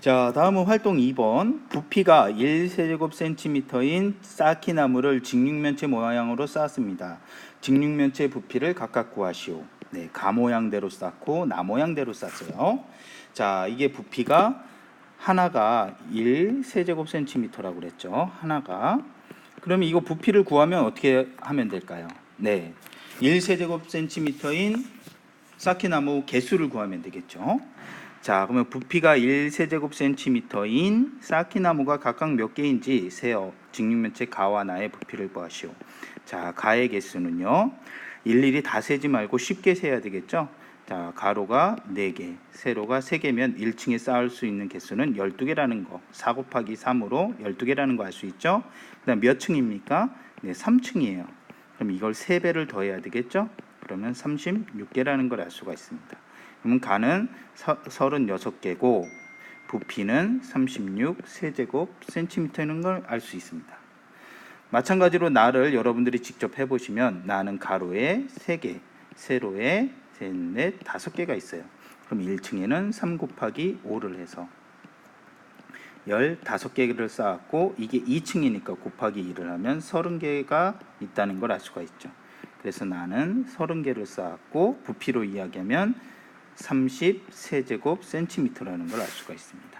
자, 다음은 활동 2번. 부피가 1세제곱센티미터인 쌓기나무를 직육면체 모양으로 쌓았습니다. 직육면체 부피를 각각 구하시오. 네, 가 모양대로 쌓고 나 모양대로 쌓았어요. 자, 이게 부피가 하나가 1세제곱센티미터라고 그랬죠. 하나가. 그러면 이거 부피를 구하면 어떻게 하면 될까요? 네. 1세제곱센티미터인 쌓기나무 개수를 구하면 되겠죠. 자, 그러면 부피가 1세제곱센티미터인 쌓기나무가 각각 몇 개인지 세어 직육면체 가와 나의 부피를 구하시오. 자, 가의 개수는요. 일일이 다 세지 말고 쉽게 세야 되겠죠. 자, 가로가 4개, 세로가 3개면 1층에 쌓을 수 있는 개수는 12개라는 거. 4 곱하기 3으로 12개라는 거 알 수 있죠? 그다음 몇 층입니까? 네, 3층이에요. 그럼 이걸 3배를 더해야 되겠죠? 그러면 36개라는 걸 알 수가 있습니다. 그러면 가는 36개고 부피는 36 세제곱 센티미터인 걸 알 수 있습니다. 마찬가지로 나를 여러분들이 직접 해보시면 나는 가로에 3개, 세로에 셋, 넷, 다섯 개가 있어요. 그럼 1층에는 3 곱하기 5를 해서 15개를 쌓았고 이게 2층이니까 곱하기 2를 하면 30개가 있다는 걸 알 수가 있죠. 그래서 나는 30개를 쌓았고 부피로 이야기하면 30세제곱 센티미터라는 걸 알 수가 있습니다.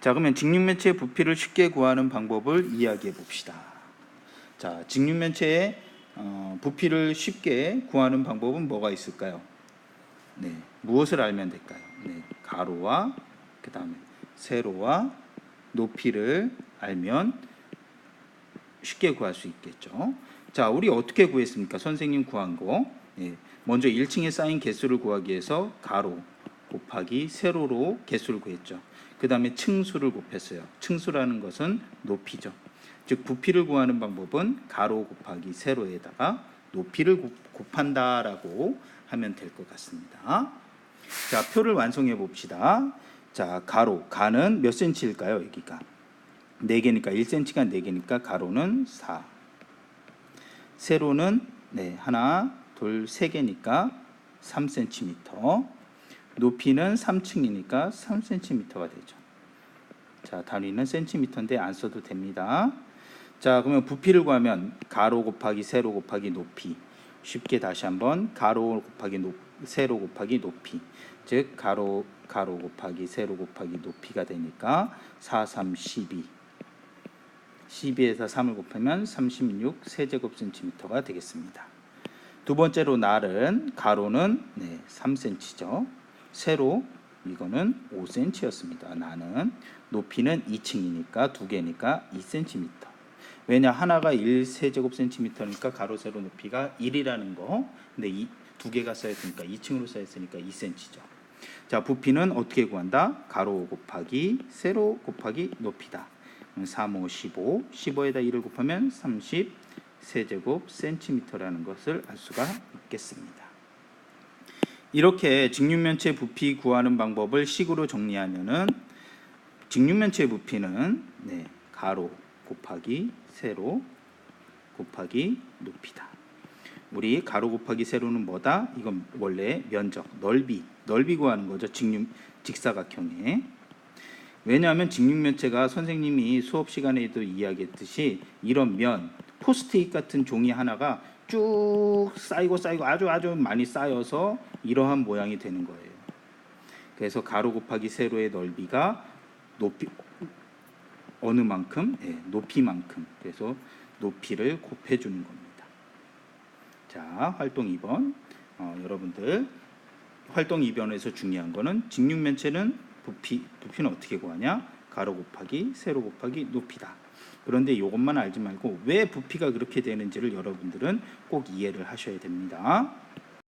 자, 그러면 직육면체의 부피를 쉽게 구하는 방법을 이야기해 봅시다. 자, 직육면체의 어, 부피를 쉽게 구하는 방법은 뭐가 있을까요? 네, 무엇을 알면 될까요? 네, 가로와 그 다음에 세로와 높이를 알면 쉽게 구할 수 있겠죠. 자, 우리 어떻게 구했습니까? 선생님 구한 거. 예, 먼저 1층에 쌓인 개수를 구하기 위해서 가로 곱하기 세로로 개수를 구했죠. 그 다음에 층수를 곱했어요. 층수라는 것은 높이죠. 즉 부피를 구하는 방법은 가로 곱하기 세로에다가 높이를 곱한다라고 하면 될 것 같습니다. 자, 표를 완성해 봅시다. 자, 가로 가는 몇 센치일까요? 여기가 4개니까 1cm가 4개니까 가로는 4. 세로는 네, 하나, 둘, 세 개니까 3cm. 높이는 3층이니까 3cm가 되죠. 자, 단위는 센티미터인데 안 써도 됩니다. 자, 그러면 부피를 구하면 가로 곱하기 세로 곱하기 높이. 쉽게 다시 한번 가로 곱하기 높, 세로 곱하기 높이. 즉 가로 가로 곱하기 세로 곱하기 높이가 되니까 4, 3, 12. 12에서 3을 곱하면 36 세제곱 센티미터가 되겠습니다. 두 번째로 날은 가로는 네, 3cm죠. 세로 이거는 5cm였습니다. 나는 높이는 2층이니까 두 개니까 2cm. 왜냐 하나가 1세제곱 센티미터니까 가로 세로 높이가 1이라는 거. 근데 이 두 개가 쌓였으니까 2층으로 쌓였으니까 2cm죠. 자, 부피는 어떻게 구한다? 가로 곱하기 세로 곱하기 높이다. 3, 5, 15. 15에다 1을 곱하면 30 세제곱 센티미터라는 것을 알 수가 있겠습니다. 이렇게 직육면체 부피 구하는 방법을 식으로 정리하면은 직육면체 부피는 네, 가로 곱하기 세로 곱하기 높이다. 우리 가로 곱하기 세로는 뭐다? 이건 원래 면적, 넓이, 넓이 구하는 거죠. 직육 직사각형에. 왜냐하면 직육면체가 선생님이 수업 시간에도 이야기했듯이 이런 면, 포스트잇 같은 종이 하나가 쭉 쌓이고 쌓이고 아주 아주 많이 쌓여서 이러한 모양이 되는 거예요. 그래서 가로 곱하기 세로의 넓이가 높이 어느 만큼? 네, 높이만큼. 그래서 높이를 곱해 주는 겁니다. 자, 활동 2번. 어, 여러분들 활동 2번에서 중요한 거는 직육면체는 부피 부피는 어떻게 구하냐? 가로 곱하기 세로 곱하기 높이다. 그런데 이것만 알지 말고 왜 부피가 그렇게 되는지를 여러분들은 꼭 이해를 하셔야 됩니다.